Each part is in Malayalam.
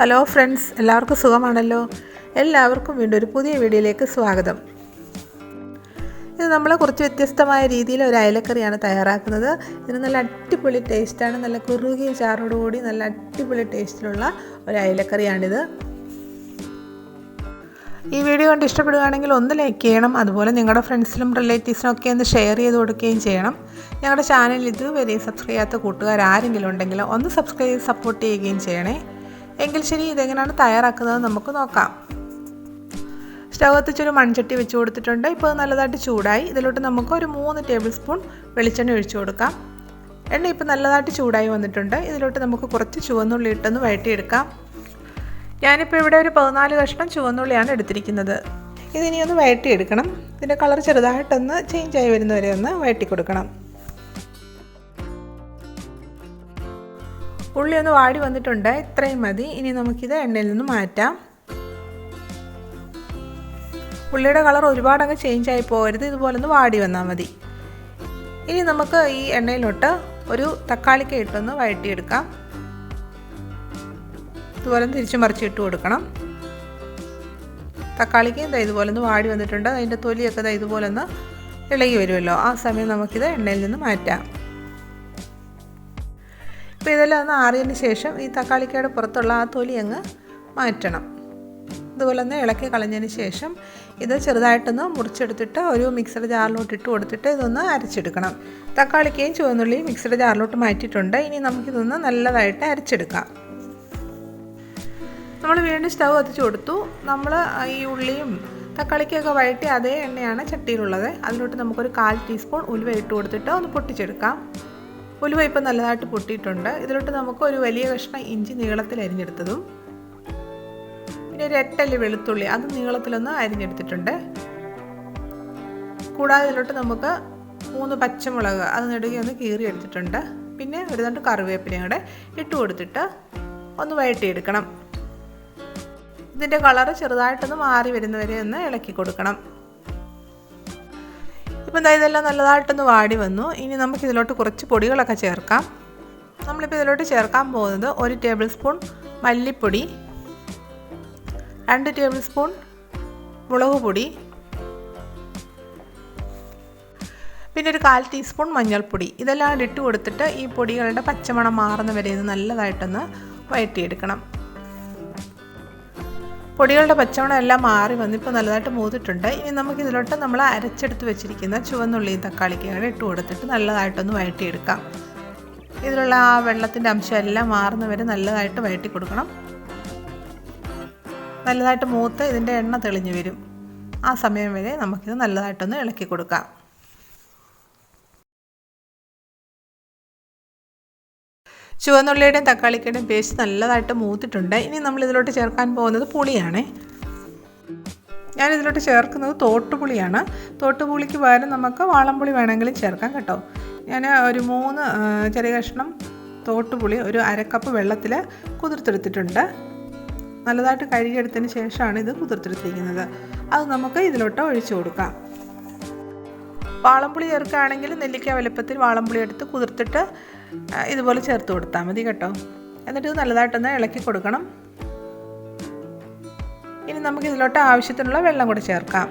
ഹലോ ഫ്രണ്ട്സ് എല്ലാവർക്കും സുഖമാണല്ലോ? എല്ലാവർക്കും വീണ്ടും ഒരു പുതിയ വീഡിയോയിലേക്ക് സ്വാഗതം. ഇത് നമ്മൾ കുറച്ച് വ്യത്യസ്തമായ രീതിയിൽ ഒരു അയലക്കറിയാണ് തയ്യാറാക്കുന്നത്. ഇതിന് നല്ല അടിപൊളി ടേസ്റ്റാണ് നല്ല കുറുകിയ ചാറോടുകൂടി നല്ല അടിപൊളി ടേസ്റ്റിലുള്ള ഒരു അയലക്കറിയാണിത്. ഈ വീഡിയോ കണ്ട് ഇഷ്ടപ്പെടുകയാണെങ്കിൽ ഒന്ന് ലൈക്ക് ചെയ്യണം. അതുപോലെ നിങ്ങളുടെ ഫ്രണ്ട്സിലും റിലേറ്റീവ്സിനും ഒക്കെ ഒന്ന് ഷെയർ ചെയ്ത് കൊടുക്കുകയും ചെയ്യണം. ഞങ്ങളുടെ ചാനൽ ഇതുവരെ സബ്സ്ക്രൈബ് ചെയ്യാത്ത കൂട്ടുകാർ ആരെങ്കിലും ഉണ്ടെങ്കിൽ ഒന്ന് സബ്സ്ക്രൈബ് സപ്പോർട്ട് ചെയ്യുകയും ചെയ്യണേ. എങ്കിൽ ശരി ഇതെങ്ങനെയാണ് തയ്യാറാക്കുന്നത് നമുക്ക് നോക്കാം. സ്റ്റവ് കത്തിച്ചൊരു മൺചട്ടി വെച്ച് കൊടുത്തിട്ടുണ്ട്. ഇപ്പോൾ നല്ലതായിട്ട് ചൂടായി. ഇതിലോട്ട് നമുക്ക് ഒരു മൂന്ന് ടേബിൾ സ്പൂൺ വെളിച്ചെണ്ണ ഒഴിച്ചു കൊടുക്കാം. എണ്ണ ഇപ്പോൾ നല്ലതായിട്ട് ചൂടായി വന്നിട്ടുണ്ട്. ഇതിലോട്ട് നമുക്ക് കുറച്ച് ചുവന്നുള്ളി ഇട്ടൊന്ന് വഴറ്റിയെടുക്കാം. ഞാനിപ്പോൾ ഇവിടെ ഒരു പതിനാല് കഷ്ണം ചുവന്നുള്ളിയാണ് എടുത്തിരിക്കുന്നത്. ഇതിനി ഒന്ന് വഴറ്റിയെടുക്കണം. ഇതിന്റെ കളർ ചെറുതായിട്ടൊന്ന് ചേഞ്ച് ആയി വരുന്നവരെ ഒന്ന് വഴറ്റി കൊടുക്കണം ഉള്ളി ഒന്ന് വാടി വന്നിട്ടുണ്ട്. ഇത്രയും മതി. ഇനി നമുക്കിത് എണ്ണയിൽ നിന്ന് മാറ്റാം. ഉള്ളിയുടെ കളർ ഒരുപാട് അങ്ങ് ചേഞ്ച് ആയി പോകരുത്. ഇതുപോലെ ഒന്ന് വാടി വന്നാൽ മതി. ഇനി നമുക്ക് ഈ എണ്ണയിലോട്ട് ഒരു തക്കാളിക്ക ഇട്ടൊന്ന് വഴട്ടിയെടുക്കാം ഇതുപോലെ തിരിച്ചു മറിച്ചിട്ട് കൊടുക്കണം. തക്കാളിക്ക് ഇതാ ഇതുപോലെ ഒന്ന് വാടി വന്നിട്ടുണ്ട്. അതിന്റെ തൊലിയൊക്കെ ഇതാ ഇതുപോലെ ഒന്ന് ഇളകി വരുമല്ലോ. ആ സമയം നമുക്കിത് എണ്ണയിൽ നിന്ന് മാറ്റാം. ഇപ്പോൾ ഇതെല്ലാം ഒന്ന് ആറിയതിന് ശേഷം ഈ തക്കാളിക്കയുടെ പുറത്തുള്ള ആ തൊലി അങ്ങ് മാറ്റണം. ഇതുപോലെ ഒന്ന് ഇളക്കി കളഞ്ഞതിന് ശേഷം ഇത് ചെറുതായിട്ടൊന്ന് മുറിച്ചെടുത്തിട്ട് ഒരു മിക്സഡ് ജാറിലോട്ട് ഇട്ട് കൊടുത്തിട്ട് ഇതൊന്ന് അരച്ചെടുക്കണം. തക്കാളിക്കയും ചുവന്നുള്ളിയും മിക്സഡ് ജാറിലോട്ട് മാറ്റിയിട്ടുണ്ട്. ഇനി നമുക്കിതൊന്ന് നല്ലതായിട്ട് അരച്ചെടുക്കാം. നമ്മൾ വീണ്ടും സ്റ്റവ് കത്തിച്ച് കൊടുത്തു. നമ്മൾ ഈ ഉള്ളിയും തക്കാളിക്കൊക്കെ വഴറ്റി അതേ എണ്ണയാണ് ചട്ടിയിലുള്ളത്. അതിലോട്ട് നമുക്കൊരു കാൽ ടീസ്പൂൺ ഉലുവ ഇട്ട് കൊടുത്തിട്ട് ഒന്ന് പൊട്ടിച്ചെടുക്കാം. ഉലുവ ഇപ്പം നല്ലതായിട്ട് പൊട്ടിയിട്ടുണ്ട്. ഇതിലോട്ട് നമുക്ക് ഒരു വലിയ കഷ്ണം ഇഞ്ചി നീളത്തിൽ അരിഞ്ഞെടുത്തതും പിന്നെ ഒരു എട്ടല്ലി വെളുത്തുള്ളി അത് നീളത്തിലൊന്ന് അരിഞ്ഞെടുത്തിട്ടുണ്ട്. കൂടാതെ ഇതിലോട്ട് നമുക്ക് മൂന്ന് പച്ചമുളക് അത് നെടുകെ ഒന്ന് കീറി എടുത്തിട്ടുണ്ട് പിന്നെ ഒരു രണ്ട് കറിവേപ്പിലയും കൂടെ ഇട്ട് കൊടുത്തിട്ട് ഒന്ന് വയറ്റിയെടുക്കണം ഇതിന്റെ കളറ് ചെറുതായിട്ടൊന്ന് മാറി വരുന്നവരെ ഒന്ന് ഇളക്കി കൊടുക്കണം. ഇപ്പം എന്താ ഇതെല്ലാം നല്ലതായിട്ടൊന്ന് വാടി വന്നു. ഇനി നമുക്ക് ഇതിലോട്ട് കുറച്ച് പൊടികളൊക്കെ ചേർക്കാം. നമ്മളിപ്പോൾ ഇതിലോട്ട് ചേർക്കാൻ പോകുന്നത് ഒരു ടേബിൾ സ്പൂൺ മല്ലിപ്പൊടി രണ്ട് ടേബിൾ സ്പൂൺ മുളക് പൊടി പിന്നെ ഒരു കാൽ ടീസ്പൂൺ മഞ്ഞൾപ്പൊടി. ഇതെല്ലാം ഇട്ട് കൊടുത്തിട്ട് ഈ പൊടികളുടെ പച്ചമണം മാറുന്ന വരെ ഇത് നല്ലതായിട്ടൊന്ന് വഴറ്റിയെടുക്കണം. പൊടികളുടെ പച്ചമണം എല്ലാം മാറി വന്ന് ഇപ്പോൾ നല്ലതായിട്ട് മൂത്തിട്ടുണ്ട്. ഇനി നമുക്ക് ഇതിലോട്ട് നമ്മൾ അരച്ചെടുത്ത് വെച്ചിരിക്കുന്ന ചുവന്നുള്ളിയും തക്കാളിക്കും കൂടെ ഇട്ട് കൊടുത്തിട്ട് നല്ലതായിട്ടൊന്ന് വഴറ്റിയെടുക്കാം. ഇതിലുള്ള ആ വെള്ളത്തിന്റെ അംശം എല്ലാം മാറുന്ന വരെ നല്ലതായിട്ട് വഴറ്റി കൊടുക്കണം. നല്ലതായിട്ട് മൂത്ത് ഇതിന്റെ എണ്ണ തെളിഞ്ഞു വരും. ആ സമയം വരെ നമുക്കിത് നല്ലതായിട്ടൊന്ന് ഇളക്കി കൊടുക്കാം. ചുവന്നുള്ളിയുടെയും തക്കാളിക്കയുടെയും പേസ്റ്റ് നല്ലതായിട്ട് മൂത്തിട്ടുണ്ട്. ഇനി നമ്മൾ ഇതിലോട്ട് ചേർക്കാൻ പോകുന്നത് പുളിയാണ്. ഞാൻ ഇതിലോട്ട് ചേർക്കുന്നത് തോട്ടുപുളിയാണ്. തോട്ടുപുളിക്ക് പകരം നമുക്ക് വാളംപുളി വേണമെങ്കിലും ചേർക്കാം കേട്ടോ. ഞാൻ ഒരു മൂന്ന് ചെറിയ കഷ്ണം തോട്ടുപുളി ഒരു അരക്കപ്പ് വെള്ളത്തിൽ കുതിർത്തെടുത്തിട്ടുണ്ട്. നല്ലതായിട്ട് കഴുകിയെടുത്തതിന് ശേഷമാണ് ഇത് കുതിർത്തെടുത്തിരിക്കുന്നത്. അത് നമുക്ക് ഇതിലോട്ട് ഒഴിച്ചു കൊടുക്കാം. വാളംപുളി ചേർക്കുകയാണെങ്കിൽ നെല്ലിക്ക വലുപ്പത്തിൽ വാളംപുളി എടുത്ത് കുതിർത്തിട്ട് ഇതുപോലെ ചേർത്ത് കൊടുത്താൽ മതി കേട്ടോ. എന്നിട്ട് ഇത് നല്ലതായിട്ടൊന്ന് ഇളക്കി കൊടുക്കണം. ഇനി നമുക്ക് ഇതിലോട്ട് ആവശ്യത്തിനുള്ള വെള്ളം കൂടെ ചേർക്കാം.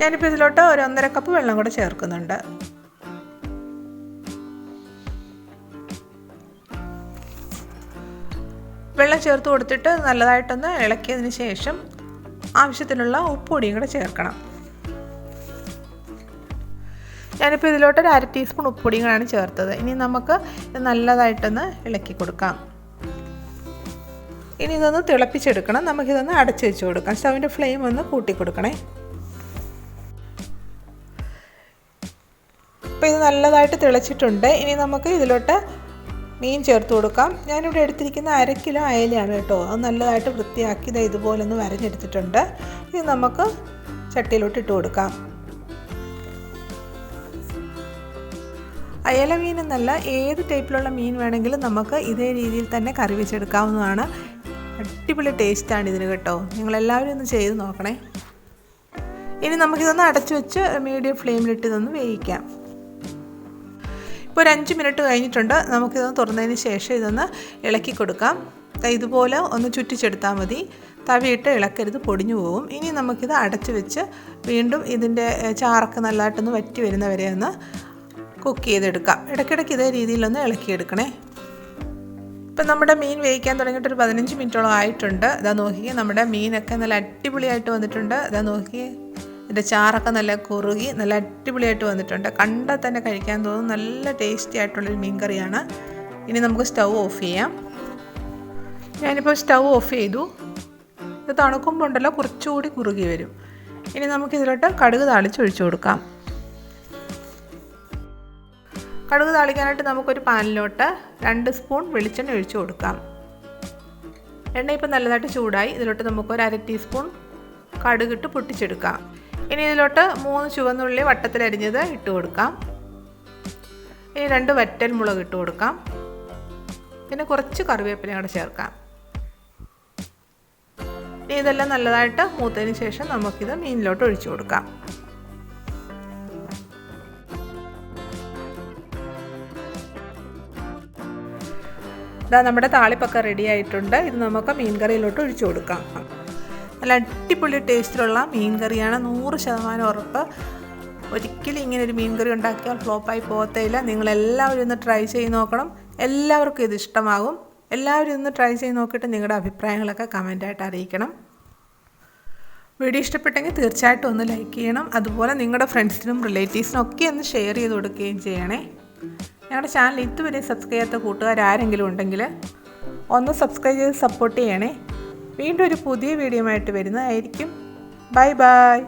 ഞാനിപ്പോൾ ഇതിലോട്ട് ഒരു ഒന്നര കപ്പ് വെള്ളം കൂടെ ചേർക്കുന്നുണ്ട്. വെള്ളം ചേർത്ത് കൊടുത്തിട്ട് നല്ലതായിട്ടൊന്ന് ഇളക്കിയതിന് ശേഷം ആവശ്യത്തിനുള്ള ഉപ്പൊടിയും കൂടെ ചേർക്കണം. ഞാനിപ്പോൾ ഇതിലോട്ട് ഒരു അര ടീസ്പൂൺ ഉപ്പൊടികളാണ് ചേർത്തത്. ഇനി നമുക്ക് ഇത് നല്ലതായിട്ടൊന്ന് ഇളക്കി കൊടുക്കാം. ഇനി ഇതൊന്ന് തിളപ്പിച്ചെടുക്കണം. നമുക്കിതൊന്ന് അടച്ചു വെച്ച് കൊടുക്കാം. സ്റ്റവിന്റെ ഫ്ലെയിം ഒന്ന് കൂട്ടി കൊടുക്കണേ. അപ്പോൾ ഇത് നല്ലതായിട്ട് തിളച്ചിട്ടുണ്ട്. ഇനി നമുക്ക് ഇതിലോട്ട് മീൻ ചേർത്ത് കൊടുക്കാം. ഞാനിവിടെ എടുത്തിരിക്കുന്ന അര കിലോ അയലയാണ് കേട്ടോ. അത് നല്ലതായിട്ട് വൃത്തിയാക്കി ഇത് ഇതുപോലെ ഒന്ന് വരഞ്ഞെടുത്തിട്ടുണ്ട്. ഇത് നമുക്ക് ചട്ടിയിലോട്ട് ഇട്ട് കൊടുക്കാം. അയല മീൻ എന്നല്ല ഏത് ടൈപ്പിലുള്ള മീൻ വേണമെങ്കിലും നമുക്ക് ഇതേ രീതിയിൽ തന്നെ കറി വെച്ചെടുക്കാവുന്നതാണ്. അടിപൊളി ടേസ്റ്റാണ് ഇതിന് കേട്ടോ. നിങ്ങളെല്ലാവരും ഒന്ന് ചെയ്ത് നോക്കണേ. ഇനി നമുക്കിതൊന്ന് അടച്ചു വെച്ച് മീഡിയം ഫ്ലെയിമിലിട്ട് ഇതൊന്ന് വേവിക്കാം. ഇപ്പോൾ ഒരു അഞ്ച് മിനിറ്റ് കഴിഞ്ഞിട്ടുണ്ട്. നമുക്കിതൊന്ന് തുറന്നതിന് ശേഷം ഇതൊന്ന് ഇളക്കി കൊടുക്കാം. ഇതുപോലെ ഒന്ന് ചുറ്റിച്ചെടുത്താൽ മതി. തവിയിട്ട് ഇളക്കരുത് പൊടിഞ്ഞു പോകും ഇനി നമുക്കിത് അടച്ചു വെച്ച് വീണ്ടും ഇതിന്റെ ചാറൊക്കെ നല്ലതായിട്ടൊന്ന് വറ്റി വരുന്നവരെ ഒന്ന് കുക്ക് ചെയ്തെടുക്കാം. ഇടയ്ക്കിടയ്ക്ക് ഇതേ രീതിയിലൊന്ന് ഇളക്കിയെടുക്കണേ. ഇപ്പം നമ്മുടെ മീൻ വേവിക്കാൻ തുടങ്ങിയിട്ട് ഒരു പതിനഞ്ച് മിനിറ്റോളം ആയിട്ടുണ്ട്. ഇതാ നോക്കിയേ നമ്മുടെ മീനൊക്കെ നല്ല അടിപൊളിയായിട്ട് വന്നിട്ടുണ്ട്. ഇതാ നോക്കിയേ ഇതിന്റെ ചാറൊക്കെ നല്ല കുറുകി നല്ല അടിപൊളിയായിട്ട് വന്നിട്ടുണ്ട്. കണ്ടാൽ തന്നെ കഴിക്കാൻ തോന്നും നല്ല ടേസ്റ്റി ആയിട്ടുള്ളൊരു മീൻ കറിയാണ്. ഇനി നമുക്ക് സ്റ്റൗ ഓഫ് ചെയ്യാം. ഞാനിപ്പോൾ സ്റ്റൗ ഓഫ് ചെയ്തു. ഇത് തണുക്കുമ്പോൾ ഉണ്ടല്ലോ കുറച്ചുകൂടി കുറുകി വരും. ഇനി നമുക്കിതിലോട്ട് കടുക് താളിച്ച് ഒഴിച്ചു കൊടുക്കാം. കടുക് താളിക്കാനായിട്ട് നമുക്കൊരു പാനിലോട്ട് രണ്ട് സ്പൂൺ വെളിച്ചെണ്ണ ഒഴിച്ച് കൊടുക്കാം. എണ്ണ ഇപ്പം നല്ലതായിട്ട് ചൂടായി. ഇതിലോട്ട് നമുക്കൊരു അര ടീസ്പൂൺ കടുകിട്ട് പൊട്ടിച്ചെടുക്കാം. ഇനി ഇതിലോട്ട് മൂന്ന് ചുവന്നുള്ളി വട്ടത്തിലരിഞ്ഞത് ഇട്ട് കൊടുക്കാം. ഇനി രണ്ട് വറ്റൽ മുളക് ഇട്ട് കൊടുക്കാം. പിന്നെ കുറച്ച് കറിവേപ്പില കൂടെ ചേർക്കാം. ഇനി ഇതെല്ലാം നല്ലതായിട്ട് മൂത്തതിന് ശേഷം നമുക്കിത് മീനിലോട്ട് ഒഴിച്ചു കൊടുക്കാം. ഇതാ നമ്മുടെ താളിപ്പൊക്കെ റെഡി ആയിട്ടുണ്ട്. ഇത് നമുക്ക് മീൻ കറിയിലോട്ട് ഒഴിച്ചു കൊടുക്കാം. നല്ല അടിപൊളി ടേസ്റ്റിലുള്ള മീൻ കറിയാണ് നൂറ് ശതമാനം ഉറപ്പ്. ഒരിക്കലും ഇങ്ങനെ ഒരു മീൻ കറി ഉണ്ടാക്കിയാൽ ഫ്ലോപ്പായി പോകത്തേയില്ല. നിങ്ങളെല്ലാവരും ഒന്ന് ട്രൈ ചെയ്ത് നോക്കണം. എല്ലാവർക്കും ഇത് ഇഷ്ടമാകും. എല്ലാവരും ഒന്ന് ട്രൈ ചെയ്ത് നോക്കിയിട്ട് നിങ്ങളുടെ അഭിപ്രായങ്ങളൊക്കെ കമന്റായിട്ട് അറിയിക്കണം. വീഡിയോ ഇഷ്ടപ്പെട്ടെങ്കിൽ തീർച്ചയായിട്ടും ഒന്ന് ലൈക്ക് ചെയ്യണം. അതുപോലെ നിങ്ങളുടെ ഫ്രണ്ട്സിനും റിലേറ്റീവ്സിനും ഒക്കെ ഒന്ന് ഷെയർ ചെയ്ത് കൊടുക്കുകയും ചെയ്യണേ. ഞങ്ങളുടെ ചാനൽ ഇതുവരെ സബ്സ്ക്രൈബ് ചെയ്യാത്ത കൂട്ടുകാർ ആരെങ്കിലും ഉണ്ടെങ്കിൽ ഒന്ന് സബ്സ്ക്രൈബ് ചെയ്ത് സപ്പോർട്ട് ചെയ്യണേ. വീണ്ടും ഒരു പുതിയ വീഡിയോ ആയിട്ട് വരുന്നതായിരിക്കും. Bye bye